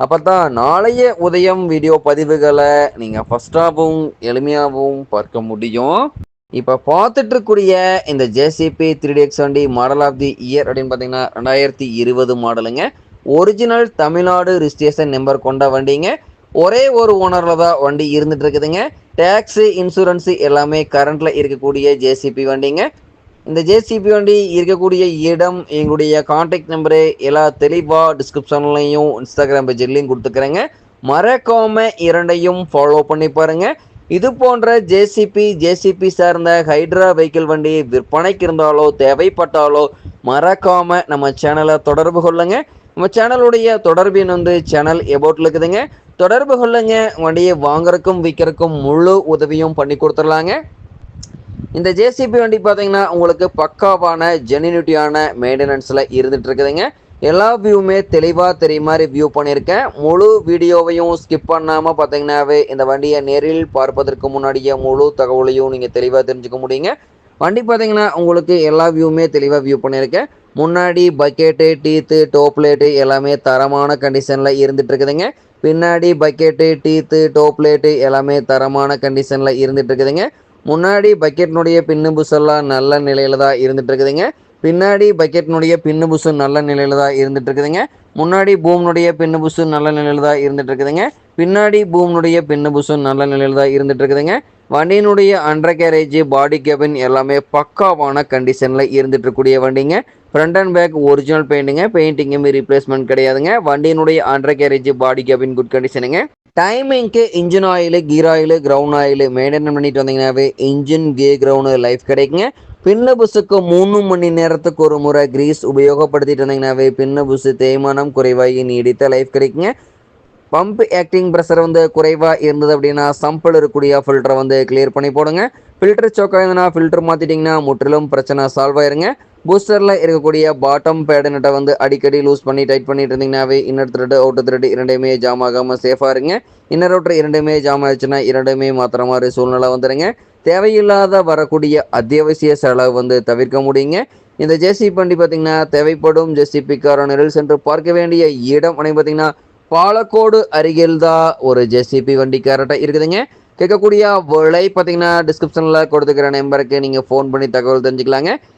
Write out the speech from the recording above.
அப்போ தான் நாளைய உதயம் வீடியோ பதிவுகளை நீங்கள் ஃபஸ்ட்டாகவும் எளிமையாகவும் பார்க்க முடியும். இப்போ பார்த்துட்டு இருக்கக்கூடிய இந்த ஜேசிபி த்ரீ எக்ஸ் வண்டி மாடல் ஆஃப் தி இயர் அப்படின்னு பார்த்தீங்கன்னா ரெண்டாயிரத்தி இருபது மாடலுங்க. ஒரிஜினல் தமிழ்நாடு ரிஜிஸ்ட்ரேஷன் நம்பர் கொண்ட வண்டிங்க. ஒரே ஒரு ஓனரில் தான் வண்டி இருந்துட்டு இருக்குதுங்க டேக்ஸு இன்சூரன்ஸு எல்லாமே கரண்ட்டில் இருக்கக்கூடிய ஜேசிபி வண்டிங்க. இந்த ஜேசிபி வண்டி இருக்கக்கூடிய இடம் எங்களுடைய காண்டாக்ட் நம்பரு எல்லா தெளிவாக டிஸ்கிரிப்ஷன்லையும் இன்ஸ்டாகிராம் பேஜ்லையும் கொடுத்துக்கிறேங்க. மறக்காம இரண்டையும் ஃபாலோ பண்ணி பாருங்கள் இது போன்ற ஜேசிபி ஜேசிபி சார்ந்த ஹைட்ரா வெஹிக்கிள் வண்டி விற்பனைக்கு இருந்தாலோ தேவைப்பட்டாலோ மறக்காம நம்ம சேனலை தொடர்பு கொள்ளுங்க. நம்ம சேனலுடைய தொடர்பின் வந்து சேனல் எபோட்டில் இருக்குதுங்க. தொடர்பு கொள்ளுங்க. வண்டியை வாங்குறதுக்கும் விற்கிறக்கும் முழு உதவியும் பண்ணி கொடுத்துடலாங்க. இந்த ஜேசிபி வண்டி பார்த்தீங்கன்னா உங்களுக்கு பக்காவான ஜெனினிட்டியான மெயின்டெனன்ஸில் இருந்துட்டு இருக்குதுங்க எல்லா வியூவுமே தெளிவாக தெரிய மாதிரி வியூ பண்ணியிருக்கேன். முழு வீடியோவையும் ஸ்கிப் பண்ணாமல் பார்த்தீங்கன்னாவே இந்த வண்டியை நேரில் பார்ப்பதற்கு முன்னாடியே முழு தகவலையும் நீங்கள் தெளிவாக தெரிஞ்சுக்க முடியுங்க. வண்டி பார்த்தீங்கன்னா உங்களுக்கு எல்லா வியூவுமே தெளிவாக வியூ பண்ணியிருக்கேன். முன்னாடி பக்கெட்டு டீத்து டோப்லேட்டு எல்லாமே தரமான கண்டிஷனில் இருந்துட்டு இருக்குதுங்க பின்னாடி பக்கெட்டு டீத்து டோப்லேட்டு எல்லாமே தரமான கண்டிஷனில் இருந்துட்டு இருக்குதுங்க முன்னாடி பக்கெட்னுடைய பின்னுபுசெல்லாம் நல்ல நிலையில தான் இருந்துட்டு இருக்குதுங்க பின்னாடி பக்கெட்னுடைய பின்னு நல்ல நிலையில தான் இருந்துட்டு இருக்குதுங்க முன்னாடி பூம்னுடைய பின்னு புசு நல்ல நிலையில தான் இருந்துட்டு இருக்குதுங்க பின்னாடி பூம்னுடைய பின்னு நல்ல நிலையில தான் இருந்துட்டு இருக்குதுங்க வண்டியினுடைய அண்டர் கேரேஜ் பாடி கேபின் எல்லாமே பக்காவான கண்டிஷனில் இருந்துட்டு இருக்கக்கூடிய வண்டிங்க ஃப்ரண்ட் அண்ட் பேக் ஒரிஜினல் பெயிண்ட்டுங்க பெயிண்டிங்குமே ரீப்ளேஸ்மெண்ட் கிடையாதுங்க. வண்டியினுடைய undercarriage body cabin good கண்டிஷனுங்க டைமிங்க்கு engine oil gear oil ground oil maintain பண்ணிட்டு வந்தீங்கன்னாவே இன்ஜின் கே கிரவுண்டு லைஃப் கிடைக்குங்க. பின்ன புஸுக்கு மூணு மணி நேரத்துக்கு ஒரு முறை கிரீஸ் உபயோகப்படுத்திட்டு வந்தீங்கன்னாவே பின்ன புஸு தேய்மானம் குறைவாகி நீடித்த லைஃப் கிடைக்குங்க. பம்ப் ஆக்டிங் ப்ரெஷர் வந்து குறைவாக இருந்தது அப்படின்னா சம்பிள் இருக்கக்கூடிய ஃபில்டரை வந்து கிளியர் பண்ணி போடுங்க. ஃபில்டர் சோக்காக இருந்ததுன்னா ஃபில்டர் மாற்றிட்டிங்கன்னா முற்றிலும் பிரச்சனை சால்வ் ஆயிருங்க. பூஸ்டரில் இருக்கக்கூடிய பாட்டம் பேடு நட்டை வந்து அடிக்கடி லூஸ் பண்ணி டைட் பண்ணிட்டு இருந்தீங்கன்னாவே இன்னர் த்ரெட் அவுட்டர் த்ரெட் இரண்டையுமே ஜாம் ஆகாமல் சேஃபாக இருங்க. இன்னர் அவுட்டர் இரண்டுமே ஜாம் ஆயிடுச்சுன்னா இரண்டுமே மாத்திர மாதிரி சூழ்நிலை வந்துடுங்க தேவையில்லாத வரக்கூடிய அத்தியாவசிய செலவு வந்து தவிர்க்க முடியுங்க. இந்த ஜேசிபி வண்டி பார்த்தீங்கன்னா தேவைப்படும் ஜேசிபிக்கார நிரல் சென்று பார்க்க வேண்டிய இடம் அப்படின்னு பார்த்தீங்கன்னா பாலக்கோடு அருகில் தான் ஒரு ஜேசிபி வண்டி கரெக்டாக இருக்குதுங்க. கேட்கக்கூடிய விலை பார்த்தீங்கன்னா டிஸ்கிரிப்ஷனில் கொடுத்துக்கிற நம்பருக்கு நீங்கள் ஃபோன் பண்ணி தகவல் தெரிஞ்சுக்கலாங்க.